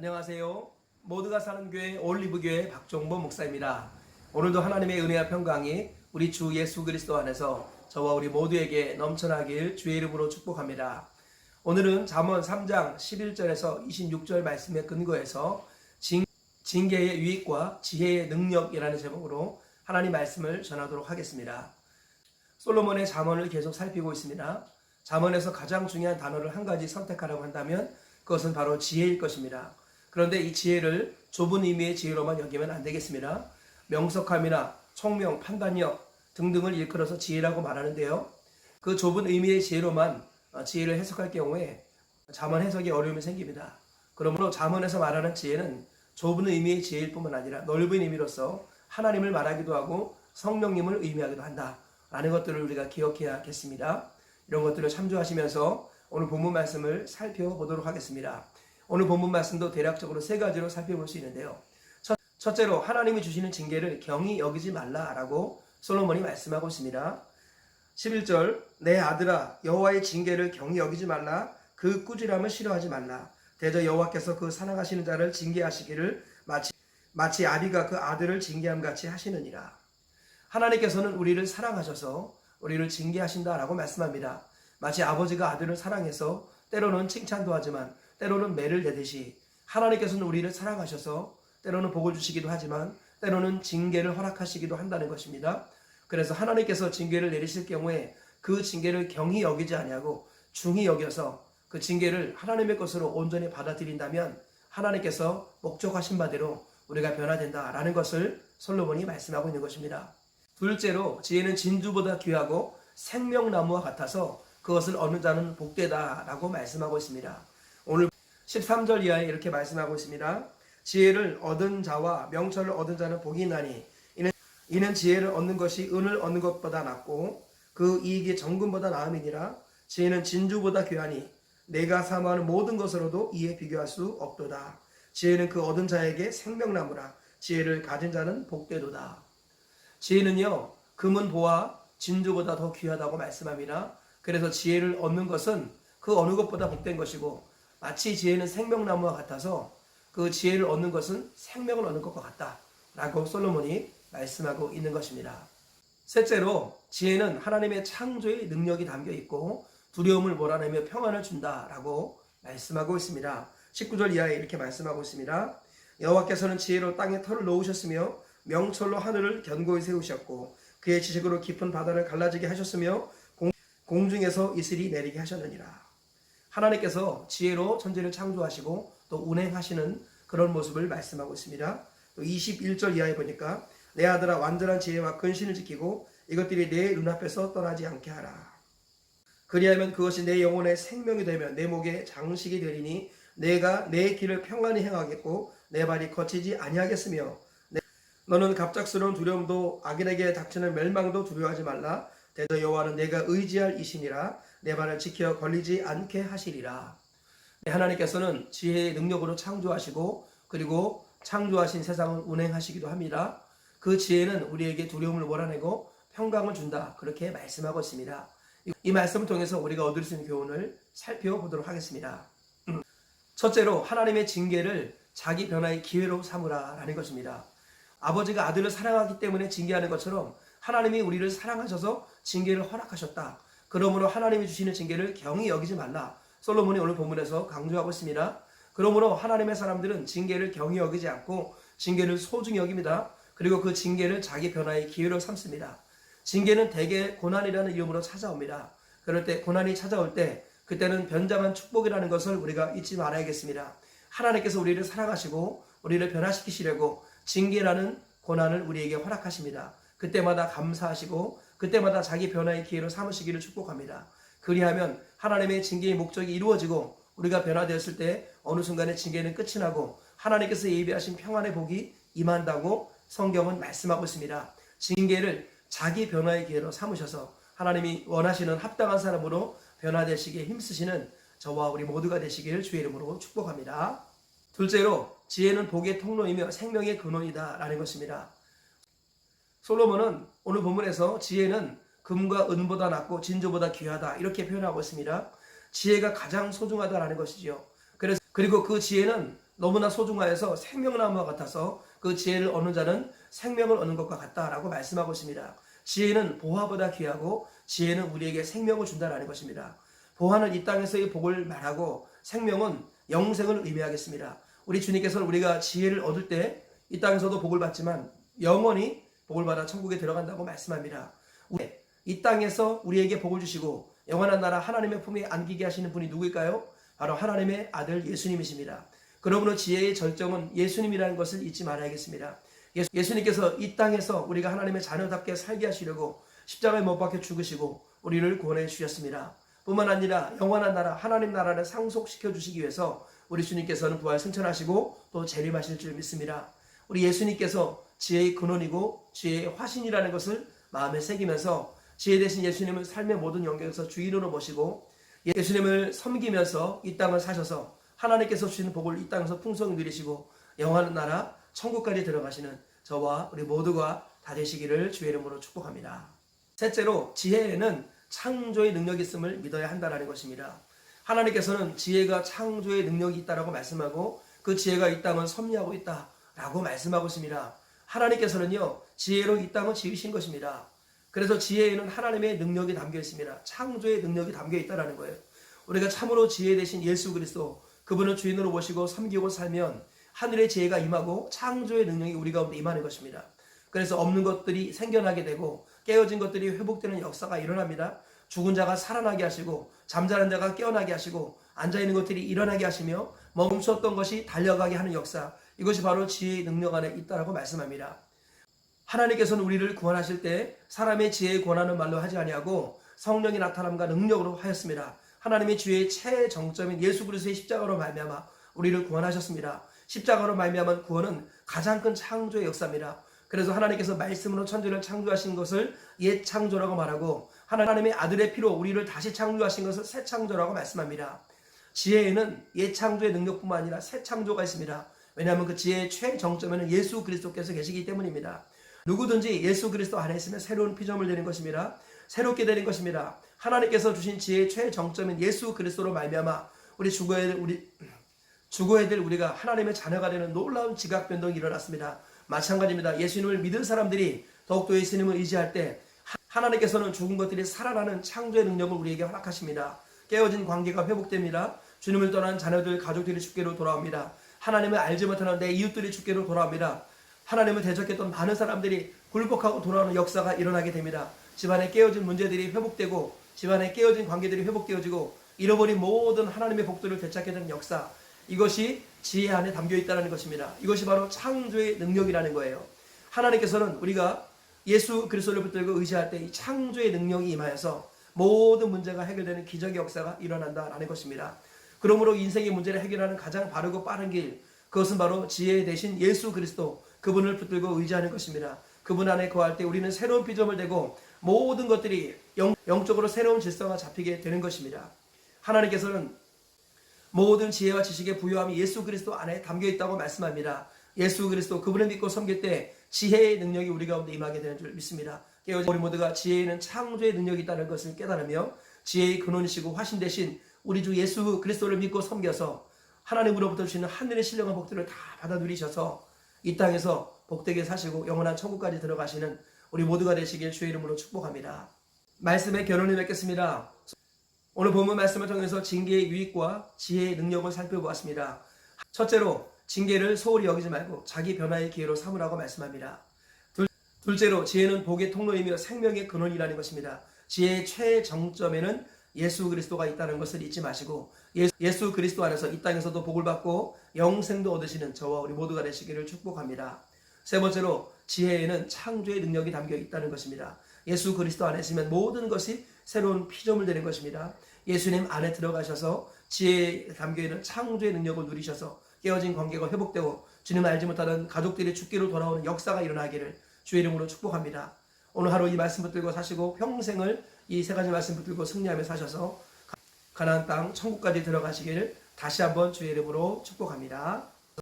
안녕하세요. 모두가 사는 교회 올리브 교회 박종보 목사입니다. 오늘도 하나님의 은혜와 평강이 우리 주 예수 그리스도 안에서 저와 우리 모두에게 넘쳐나길 주의 이름으로 축복합니다. 오늘은 잠언 3장 11절에서 26절 말씀에 근거해서 징, 징계의 유익과 지혜의 능력이라는 제목으로 하나님 말씀을 전하도록 하겠습니다. 솔로몬의 잠언을 계속 살피고 있습니다. 잠언에서 가장 중요한 단어를 한 가지 선택하라고 한다면 그것은 바로 지혜일 것입니다. 그런데 이 지혜를 좁은 의미의 지혜로만 여기면 안 되겠습니다. 명석함이나 총명, 판단력 등등을 일컬어서 지혜라고 말하는데요. 그 좁은 의미의 지혜로만 어, 지혜를 해석할 경우에 잠언 해석에 어려움이 생깁니다. 그러므로 잠언에서 말하는 지혜는 좁은 의미의 지혜일 뿐만 아니라 넓은 의미로서 하나님을 말하기도 하고 성령님을 의미하기도 한다 라는 것들을 우리가 기억해야겠습니다. 이런 것들을 참조하시면서 오늘 본문 말씀을 살펴보도록 하겠습니다. 오늘 본문 말씀도 대략적으로 세 가지로 살펴볼 수 있는데요. 첫, 첫째로 하나님이 주시는 징계를 경히 여기지 말라라고 솔로몬이 말씀하고 있습니다. 11절 내 아들아 여호와의 징계를 경히 여기지 말라 그 꾸지람을 싫어하지 말라 대저 여호와께서 그 사랑하시는 자를 징계하시기를 마치 마치 아비가 그 아들을 징계함 같이 하시느니라. 하나님께서는 우리를 사랑하셔서 우리를 징계하신다라고 말씀합니다. 마치 아버지가 아들을 사랑해서 때로는 칭찬도 하지만 때로는 매를 내듯이 하나님께서는 우리를 사랑하셔서 때로는 복을 주시기도 하지만 때로는 징계를 허락하시기도 한다는 것입니다. 그래서 하나님께서 징계를 내리실 경우에 그 징계를 경히 여기지 아니하고 중히 여겨서 그 징계를 하나님의 것으로 온전히 받아들인다면 하나님께서 목적하신 바대로 우리가 변화된다라는 것을 솔로몬이 말씀하고 있는 것입니다. 둘째로 지혜는 진주보다 귀하고 생명나무와 같아서 그것을 얻는 자는 복되다라고 말씀하고 있습니다. 오늘 13절 이하에 이렇게 말씀하고 있습니다. 지혜를 얻은 자와 명철을 얻은 자는 복이 나니 이는, 이는 지혜를 얻는 것이 은을 얻는 것보다 낫고 그 이익이 정금보다 나음이니라 지혜는 진주보다 귀하니 내가 사모하는 모든 것으로도 이에 비교할 수 없도다. 지혜는 그 얻은 자에게 생명나무라 지혜를 가진 자는 복되도다. 지혜는요 금은 보아 진주보다 더 귀하다고 말씀합니다. 그래서 지혜를 얻는 것은 그 어느 것보다 복된 것이고 마치 지혜는 생명나무와 같아서 그 지혜를 얻는 것은 생명을 얻는 것과 같다라고 솔로몬이 말씀하고 있는 것입니다. 셋째로 지혜는 하나님의 창조의 능력이 담겨 있고 두려움을 몰아내며 평안을 준다라고 말씀하고 있습니다. 19절 이하에 이렇게 말씀하고 있습니다. 여호와께서는 지혜로 땅에 털을 놓으셨으며 명철로 하늘을 견고히 세우셨고 그의 지식으로 깊은 바다를 갈라지게 하셨으며 공, 공중에서 이슬이 내리게 하셨느니라. 하나님께서 지혜로 천지를 창조하시고 또 운행하시는 그런 모습을 말씀하고 있습니다. 또 21절 이하에 보니까 내 아들아 완전한 지혜와 근신을 지키고 이것들이 내 눈앞에서 떠나지 않게 하라. 그리하면 그것이 내 영혼의 생명이 되면 내 목에 장식이 되리니 내가 내 길을 평안히 행하겠고 내 발이 거치지 아니하겠으며 내- 너는 갑작스러운 두려움도 악인에게 닥치는 멸망도 두려워하지 말라. 대저 여호와는 내가 의지할 이신이라 내 발을 지켜 걸리지 않게 하시리라. 네, 하나님께서는 지혜의 능력으로 창조하시고 그리고 창조하신 세상을 운행하시기도 합니다. 그 지혜는 우리에게 두려움을 몰아내고 평강을 준다. 그렇게 말씀하고 있습니다. 이- 이 말씀을 통해서 우리가 얻을 수 있는 교훈을 살펴보도록 하겠습니다. 음, 첫째로 하나님의 징계를 자기 변화의 기회로 삼으라라는 것입니다. 아버지가 아들을 사랑하기 때문에 징계하는 것처럼 하나님이 우리를 사랑하셔서 징계를 허락하셨다. 그러므로 하나님이 주시는 징계를 경히 여기지 말라. 솔로몬이 오늘 본문에서 강조하고 있습니다. 그러므로 하나님의 사람들은 징계를 경히 여기지 않고 징계를 소중히 여깁니다. 그리고 그 징계를 자기 변화의 기회로 삼습니다. 징계는 대개 고난이라는 이름으로 찾아옵니다. 그럴 때 고난이 찾아올 때 그때는 변장한 축복이라는 것을 우리가 잊지 말아야겠습니다. 하나님께서 우리를 사랑하시고 우리를 변화시키시려고 징계라는 고난을 우리에게 허락하십니다. 그때마다 감사하시고 그때마다 자기 변화의 기회로 삼으시기를 축복합니다. 그리하면 하나님의 징계의 목적이 이루어지고 우리가 변화되었을 때 어느 순간에 징계는 끝이 나고 하나님께서 예비하신 평안의 복이 임한다고 성경은 말씀하고 있습니다. 징계를 자기 변화의 기회로 삼으셔서 하나님이 원하시는 합당한 사람으로 변화되시기에 힘쓰시는 저와 우리 모두가 되시기를 주의 이름으로 축복합니다. 둘째로 지혜는 복의 통로이며 생명의 근원이다라는 것입니다. 솔로몬은 오늘 본문에서 지혜는 금과 은보다 낫고 진주보다 귀하다 이렇게 표현하고 있습니다. 지혜가 가장 소중하다라는 것이죠. 그래서 그리고 그 지혜는 너무나 소중하여서 생명나무와 같아서 그 지혜를 얻는 자는 생명을 얻는 것과 같다라고 말씀하고 있습니다. 지혜는 보화보다 귀하고 지혜는 우리에게 생명을 준다라는 것입니다. 보화는 이 땅에서의 복을 말하고 생명은 영생을 의미하겠습니다. 우리 주님께서는 우리가 지혜를 얻을 때 이 땅에서도 복을 받지만 영원히 복을 받아 천국에 들어간다고 말씀합니다. 이 땅에서 우리에게 복을 주시고 영원한 나라 하나님의 품에 안기게 하시는 분이 누구일까요? 바로 하나님의 아들 예수님이십니다. 그러므로 지혜의 절정은 예수님이라는 것을 잊지 말아야겠습니다. 예수, 예수님께서 이 땅에서 우리가 하나님의 자녀답게 살게 하시려고 십자가에 못 박혀 죽으시고 우리를 구원해 주셨습니다. 뿐만 아니라 영원한 나라 하나님 나라를 상속시켜 주시기 위해서 우리 주님께서는 부활 승천하시고 또 재림하실 줄 믿습니다. 우리 예수님께서 지혜의 근원이고 지혜의 화신이라는 것을 마음에 새기면서 지혜 대신 예수님을 삶의 모든 영역에서 주인으로 모시고 예수님을 섬기면서 이 땅을 사셔서 하나님께서 주시는 복을 이 땅에서 풍성히 누리시고 영원한 나라 천국까지 들어가시는 저와 우리 모두가 다 되시기를 주의 이름으로 축복합니다. 셋째로 지혜에는 창조의 능력이 있음을 믿어야 한다는 것입니다. 하나님께서는 지혜가 창조의 능력이 있다라고 말씀하고 그 지혜가 이 땅을 섭리하고 있다라고 말씀하고 있습니다. 하나님께서는요 지혜로 이 땅을 지으신 것입니다. 그래서 지혜에는 하나님의 능력이 담겨 있습니다. 창조의 능력이 담겨 있다라는 거예요. 우리가 참으로 지혜 대신 예수 그리스도 그분을 주인으로 모시고 섬기고 살면 하늘의 지혜가 임하고 창조의 능력이 우리 가운데 임하는 것입니다. 그래서 없는 것들이 생겨나게 되고 깨어진 것들이 회복되는 역사가 일어납니다. 죽은 자가 살아나게 하시고 잠자는 자가 깨어나게 하시고 앉아 있는 것들이 일어나게 하시며 멈췄던 것이 달려가게 하는 역사 이것이 바로 지혜의 능력 안에 있다라고 말씀합니다. 하나님께서는 우리를 구원하실 때 사람의 지혜의 권한은 말로 하지 아니하고 성령이 나타남과 능력으로 하였습니다. 하나님의 주의 최정점인 예수 그리스도의 십자가로 말미암아 우리를 구원하셨습니다. 십자가로 말미암은 구원은 가장 큰 창조의 역사입니다. 그래서 하나님께서 말씀으로 천지를 창조하신 것을 옛 창조라고 말하고 하나님의 아들의 피로 우리를 다시 창조하신 것을 새 창조라고 말씀합니다. 지혜에는 옛 창조의 능력뿐만 아니라 새 창조가 있습니다. 왜냐하면 그 지혜의 최정점에는 예수 그리스도께서 계시기 때문입니다. 누구든지 예수 그리스도 안에 있으면 새로운 피조물 되는 것입니다. 새롭게 되는 것입니다. 하나님께서 주신 지혜의 최정점인 예수 그리스도로 말미암아 우리 죽어야 될 우리 죽어야 될 우리가 하나님의 자녀가 되는 놀라운 지각 변동이 일어났습니다. 마찬가지입니다. 예수님을 믿은 사람들이 더욱더 예수님을 의지할 때 하나님께서는 죽은 것들이 살아나는 창조의 능력을 우리에게 허락하십니다. 깨어진 관계가 회복됩니다. 주님을 떠난 자녀들, 가족들이 주께로 돌아옵니다. 하나님을 알지 못하는 내 이웃들이 주께로 돌아옵니다. 하나님을 대적했던 많은 사람들이 굴복하고 돌아오는 역사가 일어나게 됩니다. 집안에 깨어진 문제들이 회복되고 집안에 깨어진 관계들이 회복되어지고 잃어버린 모든 하나님의 복들을 되찾게 되는 역사 이것이 지혜 안에 담겨 있다는 것입니다. 이것이 바로 창조의 능력이라는 거예요. 하나님께서는 우리가 예수 그리스도를 붙들고 의지할 때 이 창조의 능력이 임하여서 모든 문제가 해결되는 기적의 역사가 일어난다라는 것입니다. 그러므로 인생의 문제를 해결하는 가장 바르고 빠른 길 그것은 바로 지혜 대신 예수 그리스도 그분을 붙들고 의지하는 것입니다. 그분 안에 거할 때 우리는 새로운 피조물 되고 모든 것들이 영, 영적으로 새로운 질서가 잡히게 되는 것입니다. 하나님께서는 모든 지혜와 지식의 부요함이 예수 그리스도 안에 담겨 있다고 말씀합니다. 예수 그리스도 그분을 믿고 섬길 때 지혜의 능력이 우리 가운데 임하게 되는 줄 믿습니다. 깨어진 우리 모두가 지혜에는 창조의 능력이 있다는 것을 깨달으며 지혜의 근원이시고 화신 대신 우리 주 예수 그리스도를 믿고 섬겨서 하나님으로부터 주시는 하늘의 신령한 복들을 다 받아 누리셔서 이 땅에서 복되게 사시고 영원한 천국까지 들어가시는 우리 모두가 되시길 주의 이름으로 축복합니다. 말씀의 결론을 맺겠습니다. 오늘 본문 말씀을 통해서 징계의 유익과 지혜의 능력을 살펴보았습니다. 첫째로 징계를 소홀히 여기지 말고 자기 변화의 기회로 삼으라고 말씀합니다. 둘, 둘째로 지혜는 복의 통로이며 생명의 근원이라는 것입니다. 지혜의 최정점에는 예수 그리스도가 있다는 것을 잊지 마시고 예수, 그리스도 안에서 이 땅에서도 복을 받고 영생도 얻으시는 저와 우리 모두가 되시기를 축복합니다. 세 번째로 지혜에는 창조의 능력이 담겨 있다는 것입니다. 예수 그리스도 안에 있으면 모든 것이 새로운 피조물 되는 것입니다. 예수님 안에 들어가셔서 지혜에 담겨 있는 창조의 능력을 누리셔서 깨어진 관계가 회복되고 주님 알지 못하는 가족들이 죽기로 돌아오는 역사가 일어나기를 주의 이름으로 축복합니다. 오늘 하루 이 말씀 붙들고 사시고 평생을 이 세 가지 말씀 붙들고 승리하며 사셔서 가나안 땅 천국까지 들어가시기를 다시 한번 주의 이름으로 축복합니다.